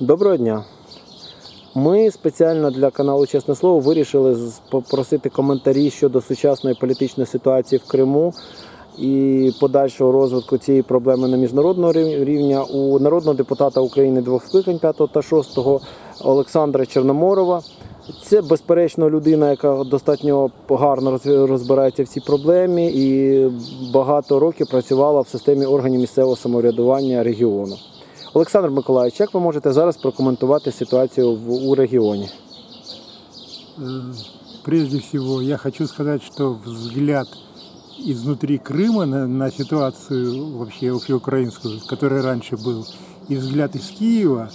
Доброго дня. Ми спеціально для каналу Чесне Слово вирішили попросити коментарі щодо сучасної політичної ситуації в Криму і подальшого розвитку цієї проблеми на міжнародного рівня у народного депутата України двох скликань 5 та 6 Олександра Чорноморова. Це безперечно людина, яка достатньо гарно розбирається в цій проблемі і багато років працювала в системі органів місцевого самоврядування регіону. Олександр Миколаївич, як ви можете зараз прокоментувати ситуацію в, у регіоні? Э, Прежде всего, я хочу сказать, что взгляд изнутри Крыма на, на ситуацию вообще общеукраинскую, который раньше был, и взгляд из Киева,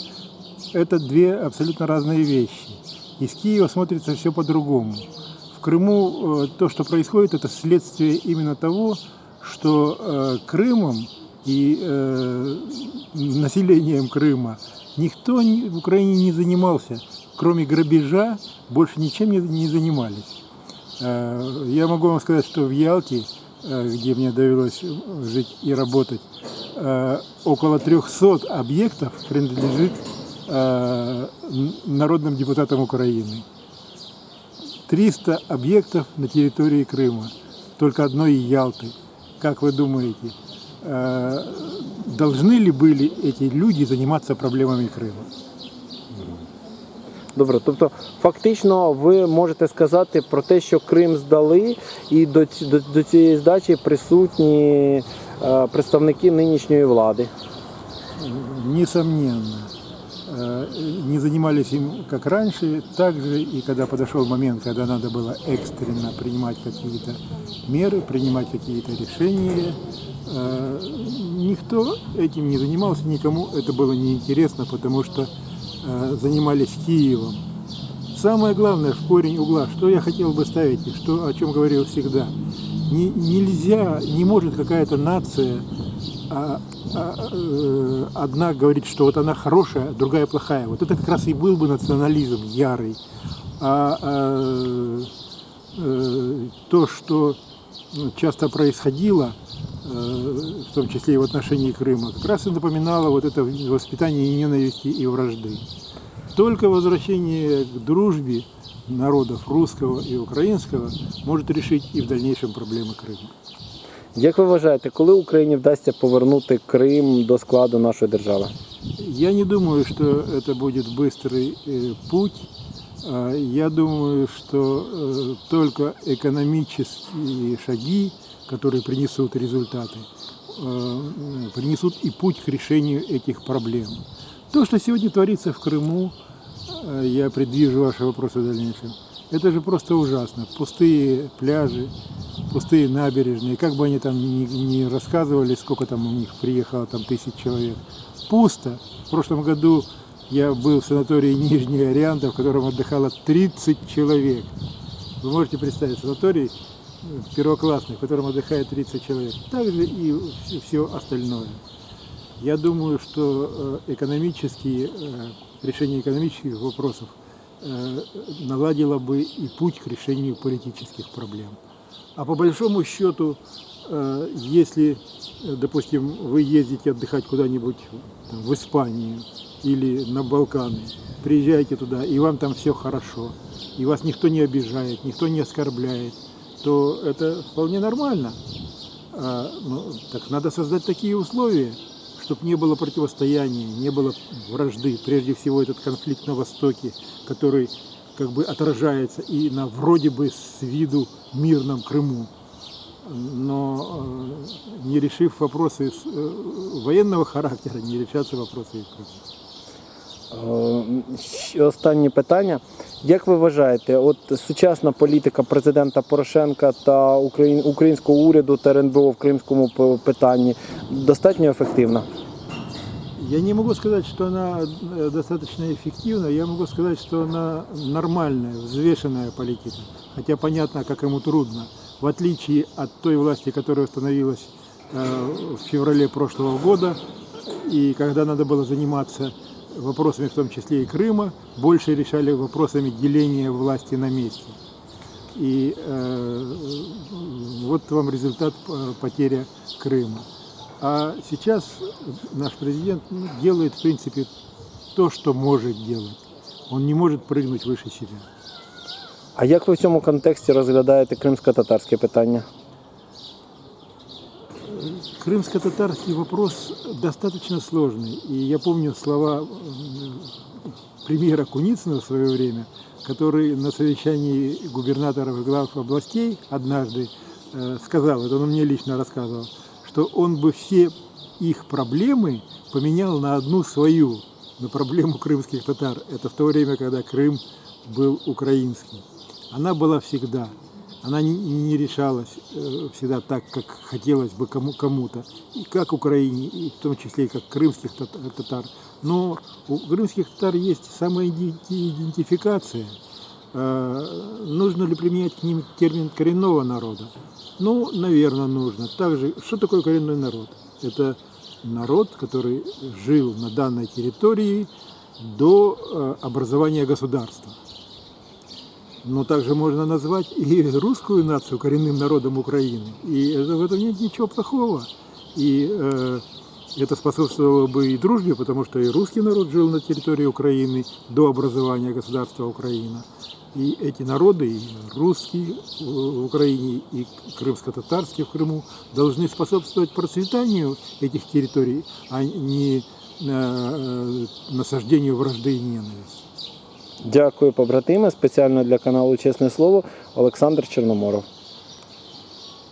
это две абсолютно разные вещи. Из Киева смотрится все по-другому. В Крыму э, то, что происходит, это следствие именно того, что э, Крымом и э, населением Крыма никто ни- в Украине не занимался, кроме грабежа, больше ничем не, не занимались. Э, Я могу вам сказать, что в Ялте, э, где мне довелось жить и работать, э, около 300 объектов принадлежит э, народным депутатам Украины. 300 объектов на территории Крыма, только одной Ялты. Как вы думаете, должны ли были эти люди заниматься проблемами Крыма? Добре, тобто фактично ви можете сказати про те, що Крим здали, і до, ці- до, до цієї здачі присутні е, представники нинішньої влади. Несомненно, э, Не занимались им как раньше, также и когда подошел момент, когда надо было экстренно принимать какие-то меры, принимать какие-то решения, э, никто этим не занимался, никому это было неинтересно, потому что э, занимались Киевом. Самое главное в корень угла, что я хотел бы ставить, и что, о чем говорил всегда. Не- нельзя, не может какая-то нация э, одна говорит, что вот она хорошая, другая плохая. Вот это как раз и был бы национализм ярый. А, а, э, то, что часто происходило, э, в том числе и в отношении Крыма, как раз и напоминало вот это воспитание ненависти и вражды. Только возвращение к дружбе народов русского и украинского может решить и в дальнейшем проблемы Крыма. Як ви вважаєте, коли Україні вдасться повернути Крим до складу нашої держави? Я не думаю, что это будет быстрый э, путь. А, Я думаю, что э, только экономические шаги, которые принесут результаты, э, принесут и путь к решению этих проблем. То, что сегодня творится в Крыму, э, я предвижу ваши вопросы в дальнейшем, это же просто ужасно. Пустые пляжи, пустые набережные, как бы они там ни, ни рассказывали, сколько там у них приехало, там тысяч человек. Пусто. В прошлом году я был в санатории Нижний Орианта, в котором отдыхало 30 человек. Вы можете представить, санаторий э, первоклассный, в котором отдыхает 30 человек. Также и все остальное. Я думаю, что э, экономические, э, решение экономических вопросов наладило бы и путь к решению политических проблем. А по большому счету, э, если, э, допустим, вы ездите отдыхать куда-нибудь в Испанию или на Балканы, приезжаете туда, и вам там все хорошо, и вас никто не обижает, никто не оскорбляет, то это вполне нормально. А, ну, так надо создать такие условия, чтобы не было противостояния, не было вражды. Прежде всего этот конфликт на Востоке, который как бы отражается и на вроде бы с виду мирном Крыму. Но э, не решив вопросы с, э, военного характера, не решатся вопросы и в Крыму. Е, ще Останнє питання. Як ви вважаєте, от сучасна політика президента Порошенка та Україн- українського уряду та РНБО в кримському п- питанні достатньо ефективна? Я не могу сказать, что она э, достаточно эффективна, я могу сказать, что она нормальная, взвешенная политика. Хотя понятно, как ему трудно. В отличие от той власти, которая установилась э, в феврале прошлого года, и когда надо было заниматься вопросами, в том числе и Крыма, больше решали вопросами деления власти на месте. И э, вот вам результат э, потеря Крыма. А сейчас наш президент ну, делает, в принципе, то, что может делать. Он не может прыгнуть выше себя. А як ви в цьому контексті розглядаєте кримсько-татарське питання? Крымско-татарский вопрос достаточно сложный. И я помню слова премьера Куницына в свое время, который на совещании губернаторов и глав областей однажды э, сказал, это он мне лично рассказывал, что он бы все их проблемы поменял на одну свою, на проблему крымских татар. Это в то время, когда Крым был украинский. Она была всегда. Она не- решалась э, всегда так, как хотелось бы кому- кому-то. И как Украине, и в том числе и как крымских тат- татар. Но у крымских татар есть самоидентификация. Э, Нужно ли применять к ним термин коренного народа? Ну, наверное, нужно. Также, что такое коренной народ? Это народ, который жил на данной территории до э, образования государства. Но также можно назвать и русскую нацию коренным народом Украины. И в этом нет ничего плохого. И э, это способствовало бы и дружбе, потому что и русский народ жил на территории Украины до образования государства Украина. И эти народы, и русский э, в Украине, и крымско-татарский в Крыму, должны способствовать процветанию этих территорий, а не э, насаждению вражды и ненависти. Дякую, побратими. Спеціально для каналу Чесне Слово Олександр Чорноморов.